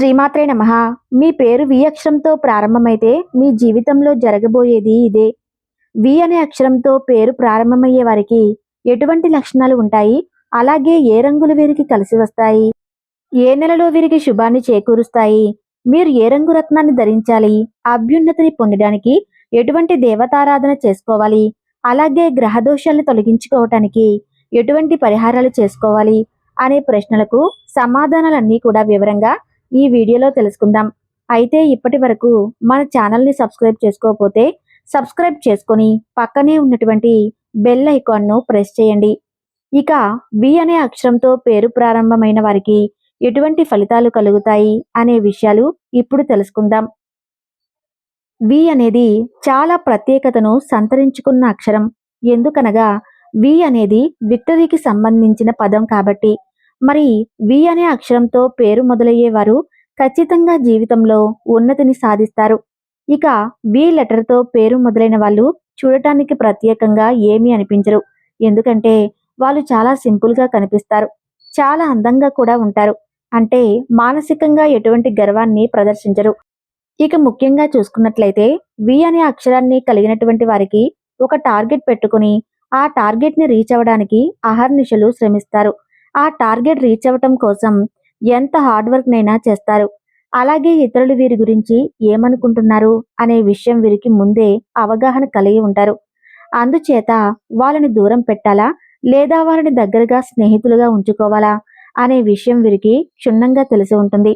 శ్రీమాత్రే నమ. మీ పేరు వి అక్షరంతో ప్రారంభమైతే మీ జీవితంలో జరగబోయేది ఇదే. వి అనే అక్షరంతో పేరు ప్రారంభమయ్యే వారికి ఎటువంటి లక్షణాలు ఉంటాయి? అలాగే ఏ రంగులు వీరికి కలిసి వస్తాయి? ఏ నెలలో వీరికి శుభాన్ని చేకూరుస్తాయి? మీరు ఏ రంగు రత్నాన్ని ధరించాలి? అభ్యున్నతిని పొందడానికి ఎటువంటి దేవతారాధన చేసుకోవాలి? అలాగే గ్రహ దోషాలను తొలగించుకోవటానికి ఎటువంటి పరిహారాలు చేసుకోవాలి? అనే ప్రశ్నలకు సమాధానాలన్నీ కూడా వివరంగా ఈ వీడియోలో తెలుసుకుందాం. అయితే ఇప్పటి వరకు మన ఛానల్ని సబ్స్క్రైబ్ చేసుకోకపోతే సబ్స్క్రైబ్ చేసుకొని పక్కనే ఉన్నటువంటి బెల్ ఐకాన్ను ప్రెస్ చేయండి. ఇక వి అనే అక్షరంతో పేరు ప్రారంభమైన వారికి ఎటువంటి ఫలితాలు కలుగుతాయి అనే విషయాలు ఇప్పుడు తెలుసుకుందాం. వి అనేది చాలా ప్రత్యేకతను సంతరించుకున్న అక్షరం. ఎందుకనగా వి అనేది విక్టరీకి సంబంధించిన పదం కాబట్టి మరి వి అనే అక్షరంతో పేరు మొదలయ్యేవారు ఖచ్చితంగా జీవితంలో ఉన్నతిని సాధిస్తారు. ఇక వి లెటర్తో పేరు మొదలైన వాళ్ళు చూడటానికి ప్రత్యేకంగా ఏమీ అనిపించరు. ఎందుకంటే వాళ్ళు చాలా సింపుల్గా కనిపిస్తారు. చాలా అందంగా కూడా ఉంటారు. అంటే మానసికంగా ఎటువంటి గర్వాన్ని ప్రదర్శించరు. ఇక ముఖ్యంగా చూసుకున్నట్లయితే వి అనే అక్షరాన్ని కలిగినటువంటి వారికి ఒక టార్గెట్ పెట్టుకుని ఆ టార్గెట్ని రీచ్ అవ్వడానికి అహర్నిశలు శ్రమిస్తారు. ఆ టార్గెట్ రీచ్ అవ్వటం కోసం ఎంత హార్డ్ వర్క్ నైనా చేస్తారు. అలాగే ఇతరులు వీరి గురించి ఏమనుకుంటున్నారు అనే విషయం వీరికి ముందే అవగాహన కలిగి ఉంటారు. అందుచేత వాళ్ళని దూరం పెట్టాలా? లేదా వారిని దగ్గరగా స్నేహితులుగా ఉంచుకోవాలా? అనే విషయం వీరికి క్షుణ్ణంగా తెలిసి ఉంటుంది.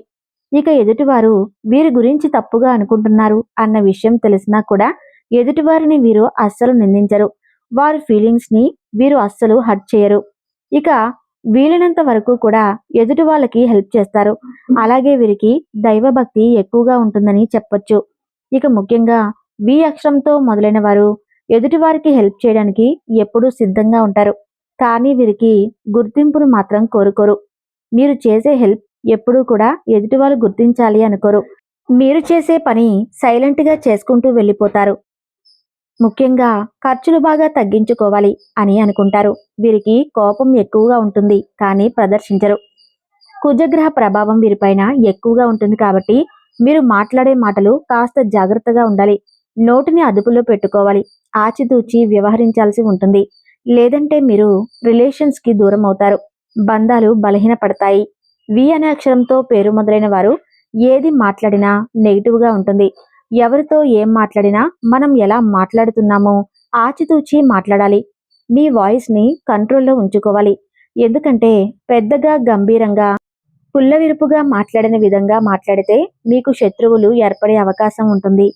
ఇక ఎదుటివారు వీరి గురించి తప్పుగా అనుకుంటున్నారు అన్న విషయం తెలిసినా కూడా ఎదుటివారిని వీరు అస్సలు నిందించరు. వారి ఫీలింగ్స్ని వీరు అస్సలు హర్ట్ చేయరు. ఇక వీలైనంత వరకు కూడా ఎదుటి వాళ్ళకి హెల్ప్ చేస్తారు. అలాగే వీరికి దైవభక్తి ఎక్కువగా ఉంటుందని చెప్పొచ్చు. ఇక ముఖ్యంగా వి అక్షరంతో మొదలైన వారు ఎదుటి వారికి హెల్ప్ చేయడానికి ఎప్పుడూ సిద్ధంగా ఉంటారు. కానీ వీరికి గుర్తింపును మాత్రం కోరుకోరు. మీరు చేసే హెల్ప్ ఎప్పుడూ కూడా ఎదుటి వాళ్ళు గుర్తించాలి అనుకోరు. మీరు చేసే పని సైలెంట్గా చేసుకుంటూ వెళ్ళిపోతారు. ముఖ్యంగా ఖర్చులు బాగా తగ్గించుకోవాలి అని అనుకుంటారు. వీరికి కోపం ఎక్కువగా ఉంటుంది కానీ ప్రదర్శించరు. కుజగ్రహ ప్రభావం వీరిపైన ఎక్కువగా ఉంటుంది కాబట్టి మీరు మాట్లాడే మాటలు కాస్త జాగ్రత్తగా ఉండాలి. నోటిని అదుపులో పెట్టుకోవాలి. ఆచితూచి వ్యవహరించాల్సి ఉంటుంది. లేదంటే మీరు రిలేషన్స్కి దూరం అవుతారు. బంధాలు బలహీనపడతాయి. వి అనే అక్షరంతో పేరు మొదలైన వారు ఏది మాట్లాడినా నెగిటివ్గా ఉంటుంది. ఎవరితో ఏం మాట్లాడినా మనం ఎలా మాట్లాడుతున్నామో ఆచితూచి మాట్లాడాలి. మీ వాయిస్ని కంట్రోల్లో ఉంచుకోవాలి. ఎందుకంటే పెద్దగా గంభీరంగా పుల్లవిరుపుగా మాట్లాడిన విధంగా మాట్లాడితే మీకు శత్రువులు ఏర్పడే అవకాశం ఉంటుంది.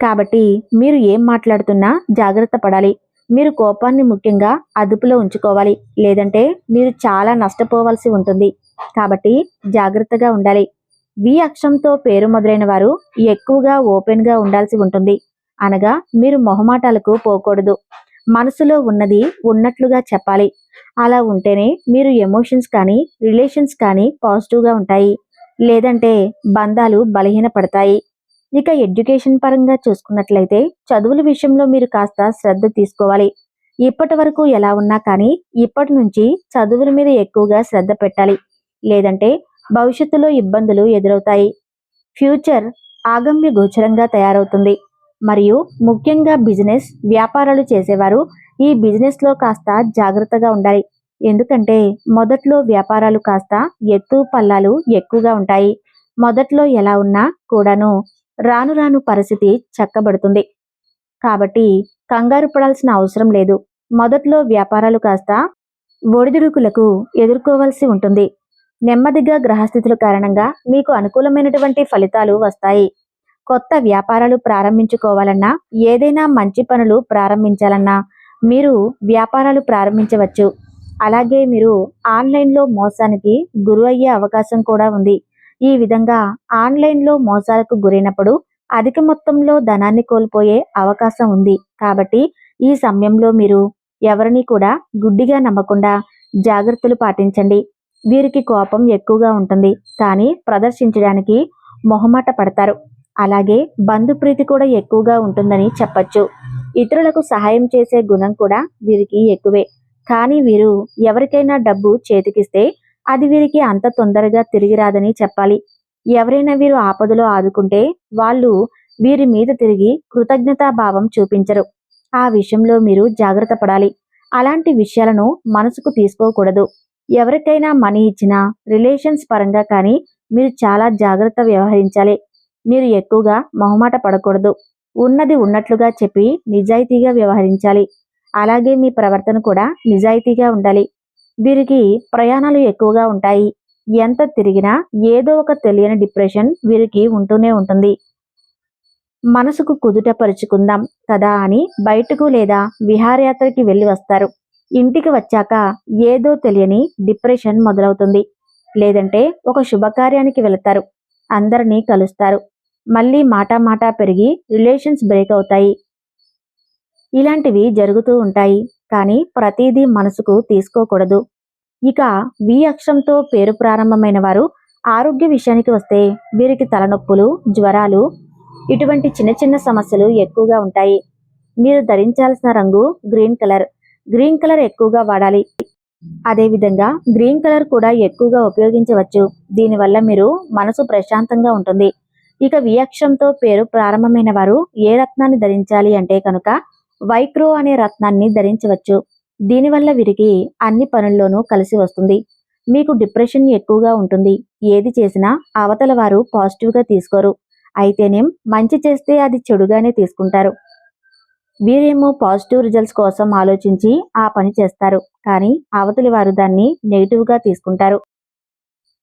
కాబట్టి మీరు ఏం మాట్లాడుతున్నా జాగ్రత్త పడాలి. మీరు కోపాన్ని ముఖ్యంగా అదుపులో ఉంచుకోవాలి. లేదంటే మీరు చాలా నష్టపోవాల్సి ఉంటుంది. కాబట్టి జాగ్రత్తగా ఉండాలి. వి అక్షంతో పేరు మొదలైన వారు ఎక్కువగా ఓపెన్గా ఉండాల్సి ఉంటుంది. అనగా మీరు మొహమాటాలకు పోకూడదు. మనసులో ఉన్నది ఉన్నట్లుగా చెప్పాలి. అలా ఉంటేనే మీరు ఎమోషన్స్ కానీ రిలేషన్స్ కానీ పాజిటివ్గా ఉంటాయి. లేదంటే బంధాలు బలహీనపడతాయి. ఇక ఎడ్యుకేషన్ పరంగా చూసుకున్నట్లయితే చదువుల విషయంలో మీరు కాస్త శ్రద్ధ తీసుకోవాలి. ఇప్పటి వరకు ఎలా ఉన్నా కానీ ఇప్పటి నుంచి చదువుల మీద ఎక్కువగా శ్రద్ధ పెట్టాలి. లేదంటే భవిష్యత్తులో ఇబ్బందులు ఎదురవుతాయి. ఫ్యూచర్ ఆగమ్య గోచరంగా తయారవుతుంది. మరియు ముఖ్యంగా బిజినెస్ వ్యాపారాలు చేసేవారు ఈ బిజినెస్లో కాస్త జాగ్రత్తగా ఉండాలి. ఎందుకంటే మొదట్లో వ్యాపారాలు కాస్త ఎత్తు పల్లాలు ఎక్కువగా ఉంటాయి. మొదట్లో ఎలా ఉన్నా కూడాను రాను రాను పరిస్థితి చక్కబడుతుంది. కాబట్టి కంగారు పడాల్సిన అవసరం లేదు. మొదట్లో వ్యాపారాలు కాస్త ఒడిదుడుకులకు ఎదుర్కోవాల్సి ఉంటుంది. నెమ్మదిగా గ్రహస్థితుల కారణంగా మీకు అనుకూలమైనటువంటి ఫలితాలు వస్తాయి. కొత్త వ్యాపారాలు ప్రారంభించుకోవాలన్నా ఏదైనా మంచి పనులు ప్రారంభించాలన్నా మీరు వ్యాపారాలు ప్రారంభించవచ్చు. అలాగే మీరు ఆన్లైన్లో మోసానికి గురి అయ్యే అవకాశం కూడా ఉంది. ఈ విధంగా ఆన్లైన్లో మోసాలకు గురైనప్పుడు అధిక మొత్తంలో ధనాన్ని కోల్పోయే అవకాశం ఉంది. కాబట్టి ఈ సమయంలో మీరు ఎవరిని కూడా గుడ్డిగా నమ్మకుండా జాగ్రత్తలు పాటించండి. వీరికి కోపం ఎక్కువగా ఉంటుంది. కానీ ప్రదర్శించడానికి మొహమాట పడతారు. అలాగే బంధుప్రీతి కూడా ఎక్కువగా ఉంటుందని చెప్పచ్చు. ఇతరులకు సహాయం చేసే గుణం కూడా వీరికి ఎక్కువే. కానీ వీరు ఎవరికైనా డబ్బు చేతికిస్తే అది వీరికి అంత తొందరగా తిరిగి రాదని చెప్పాలి. ఎవరైనా వీరు ఆపదలో ఆదుకుంటే వాళ్ళు వీరి మీద తిరిగి కృతజ్ఞతాభావం చూపించరు. ఆ విషయంలో మీరు జాగ్రత్త పడాలి. అలాంటి విషయాలను మనసుకు తీసుకోకూడదు. ఎవరికైనా మనీ ఇచ్చినా రిలేషన్స్ పరంగా కానీ మీరు చాలా జాగ్రత్త వ్యవహరించాలి. మీరు ఎక్కువగా మొహమాట పడకూడదు. ఉన్నది ఉన్నట్లుగా చెప్పి నిజాయితీగా వ్యవహరించాలి. అలాగే మీ ప్రవర్తన కూడా నిజాయితీగా ఉండాలి. వీరికి ప్రయాణాలు ఎక్కువగా ఉంటాయి. ఎంత తిరిగినా ఏదో ఒక తెలియని డిప్రెషన్ వీరికి ఉంటూనే ఉంటుంది. మనసుకు కుదుట పరుచుకుందాం కదా అని బయటకు లేదా విహారయాత్రకి వెళ్ళి వస్తారు. ఇంటికి వచ్చాక ఏదో తెలియని డిప్రెషన్ మొదలవుతుంది. లేదంటే ఒక శుభకార్యానికి వెళతారు. అందరినీ కలుస్తారు. మళ్ళీ మాటా మాటా పెరిగి రిలేషన్స్ బ్రేక్ అవుతాయి. ఇలాంటివి జరుగుతూ ఉంటాయి. కానీ ప్రతిదీ మనసుకు తీసుకోకూడదు. ఇక వి అక్షరంతో పేరు ప్రారంభమైన వారు ఆరోగ్య విషయానికి వస్తే వీరికి తలనొప్పులు జ్వరాలు ఇటువంటి చిన్న చిన్న సమస్యలు ఎక్కువగా ఉంటాయి. మీరు ధరించాల్సిన రంగు గ్రీన్ కలర్. గ్రీన్ కలర్ ఎక్కువగా వాడాలి. అదేవిధంగా గ్రీన్ కలర్ కూడా ఎక్కువగా ఉపయోగించవచ్చు. దీనివల్ల మీరు మనసు ప్రశాంతంగా ఉంటుంది. ఇక వియక్షంతో పేరు ప్రారంభమైన వారు ఏ రత్నాన్ని ధరించాలి అంటే కనుక వైక్రో అనే రత్నాన్ని ధరించవచ్చు. దీనివల్ల వీరికి అన్ని పనుల్లోనూ కలిసి వస్తుంది. మీకు డిప్రెషన్ ఎక్కువగా ఉంటుంది. ఏది చేసినా అవతల వారు పాజిటివ్గా తీసుకోరు. అయితేనేం మంచి చేస్తే అది చెడుగానే తీసుకుంటారు. వీరేమో పాజిటివ్ రిజల్ట్స్ కోసం ఆలోచించి ఆ పని చేస్తారు. కానీ అవతలి వారు దాన్ని నెగిటివ్గా తీసుకుంటారు.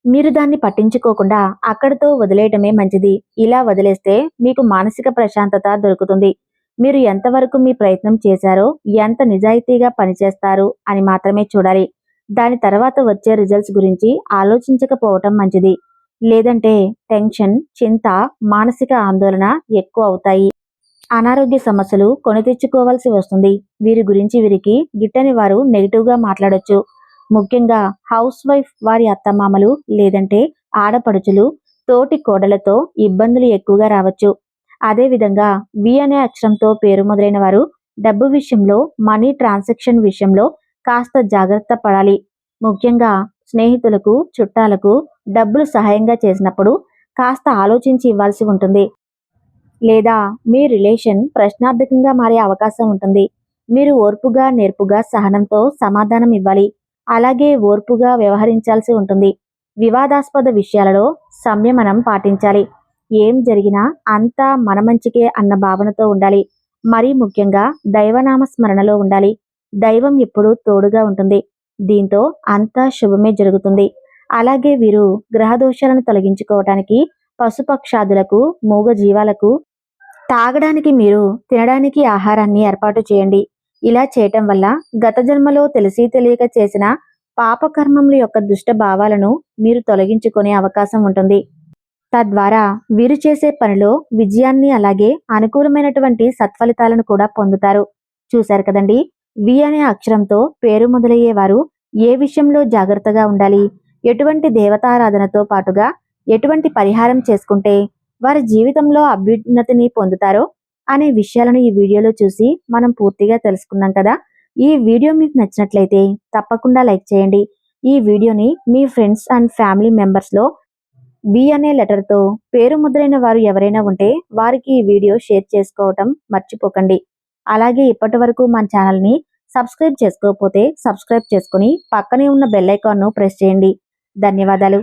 మీరు దాన్ని పట్టించుకోకుండా అక్కడితో వదిలేయటమే మంచిది. ఇలా వదిలేస్తే మీకు మానసిక ప్రశాంతత దొరుకుతుంది. మీరు ఎంతవరకు మీ ప్రయత్నం చేశారో ఎంత నిజాయితీగా పనిచేస్తారు అని మాత్రమే చూడాలి. దాని తర్వాత వచ్చే రిజల్ట్స్ గురించి ఆలోచించకపోవటం మంచిది. లేదంటే టెన్షన్ చింత మానసిక ఆందోళన ఎక్కువ అవుతాయి. అనారోగ్య సమస్యలు కొని తెచ్చుకోవాల్సి వస్తుంది. వీరి గురించి వీరికి గిట్టని వారు నెగిటివ్గా మాట్లాడొచ్చు. ముఖ్యంగా హౌస్ వైఫ్ వారి అత్తమామలు లేదంటే ఆడపడుచులు తోటి కోడలతో ఇబ్బందులు ఎక్కువగా రావచ్చు. అదేవిధంగా వి అనే అక్షరంతో పేరు మొదలైన వారు డబ్బు విషయంలో మనీ ట్రాన్సాక్షన్ విషయంలో కాస్త జాగ్రత్త పడాలి. ముఖ్యంగా స్నేహితులకు చుట్టాలకు డబ్బులు సహాయంగా చేసినప్పుడు కాస్త ఆలోచించి ఇవ్వాల్సి ఉంటుంది. లేదా మీ రిలేషన్ ప్రశ్నార్థకంగా మారే అవకాశం ఉంటుంది. మీరు ఓర్పుగా నేర్పుగా సహనంతో సమాధానం ఇవ్వాలి. అలాగే ఓర్పుగా వ్యవహరించాల్సి ఉంటుంది. వివాదాస్పద విషయాలలో సంయమనం పాటించాలి. ఏం జరిగినా అంతా మన మంచికే అన్న భావనతో ఉండాలి. మరీ ముఖ్యంగా దైవనామ స్మరణలో ఉండాలి. దైవం ఎప్పుడూ తోడుగా ఉంటుంది. దీంతో అంతా శుభమే జరుగుతుంది. అలాగే వీరు గ్రహదోషాలను తొలగించుకోవటానికి పశుపక్షాదులకు మూగ జీవాలకు తాగడానికి మీరు తినడానికి ఆహారాన్ని ఏర్పాటు చేయండి. ఇలా చేయటం వల్ల గత జన్మలో తెలిసి తెలియక చేసిన పాపకర్మముల యొక్క దుష్ట భావాలను మీరు తొలగించుకునే అవకాశం ఉంటుంది. తద్వారా వీరు చేసే పనిలో విజయాన్ని అలాగే అనుకూలమైనటువంటి సత్ఫలితాలను కూడా పొందుతారు. చూశారు కదండి? వి అనే అక్షరంతో పేరు మొదలయ్యే వారు ఏ విషయంలో జాగ్రత్తగా ఉండాలి? ఎటువంటి దేవతారాధనతో పాటుగా ఎటువంటి పరిహారం చేసుకుంటే వారి జీవితంలో అభ్యున్నతిని పొందుతారో అనే విషయాలను ఈ వీడియోలో చూసి మనం పూర్తిగా తెలుసుకున్నాం కదా. ఈ వీడియో మీకు నచ్చినట్లయితే తప్పకుండా లైక్ చేయండి. ఈ వీడియోని మీ ఫ్రెండ్స్ అండ్ ఫ్యామిలీ మెంబర్స్లో బి అనే లెటర్తో పేరు ముద్రైన వారు ఎవరైనా ఉంటే వారికి ఈ వీడియో షేర్ చేసుకోవటం మర్చిపోకండి. అలాగే ఇప్పటి వరకు మన ఛానల్ని సబ్స్క్రైబ్ చేసుకోకపోతే సబ్స్క్రైబ్ చేసుకుని పక్కనే ఉన్న బెల్ ఐకాన్ను ప్రెస్ చేయండి. ధన్యవాదాలు.